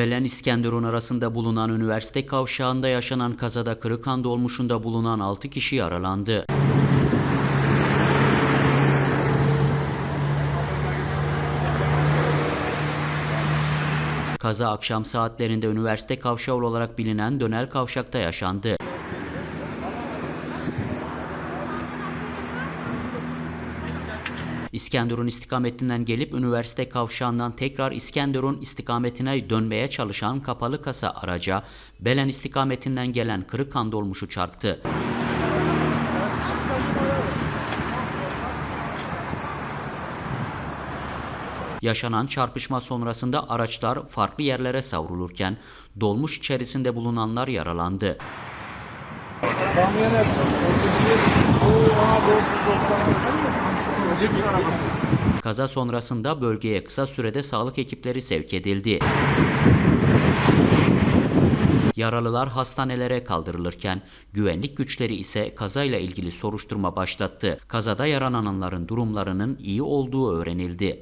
Belen İskenderun arasında bulunan üniversite kavşağında yaşanan kazada Kırıkhan dolmuşunda bulunan 6 kişi yaralandı. Kaza akşam saatlerinde üniversite kavşağı olarak bilinen Dönel Kavşak'ta yaşandı. İskenderun istikametinden gelip üniversite kavşağından tekrar İskenderun istikametine dönmeye çalışan kapalı kasa araca Belen istikametinden gelen Kırıkhan dolmuşu çarptı. Yaşanan çarpışma sonrasında araçlar farklı yerlere savrulurken dolmuş içerisinde bulunanlar yaralandı. Kaza sonrasında bölgeye kısa sürede sağlık ekipleri sevk edildi. Yaralılar hastanelere kaldırılırken güvenlik güçleri ise kazayla ilgili soruşturma başlattı. Kazada yaralananların durumlarının iyi olduğu öğrenildi.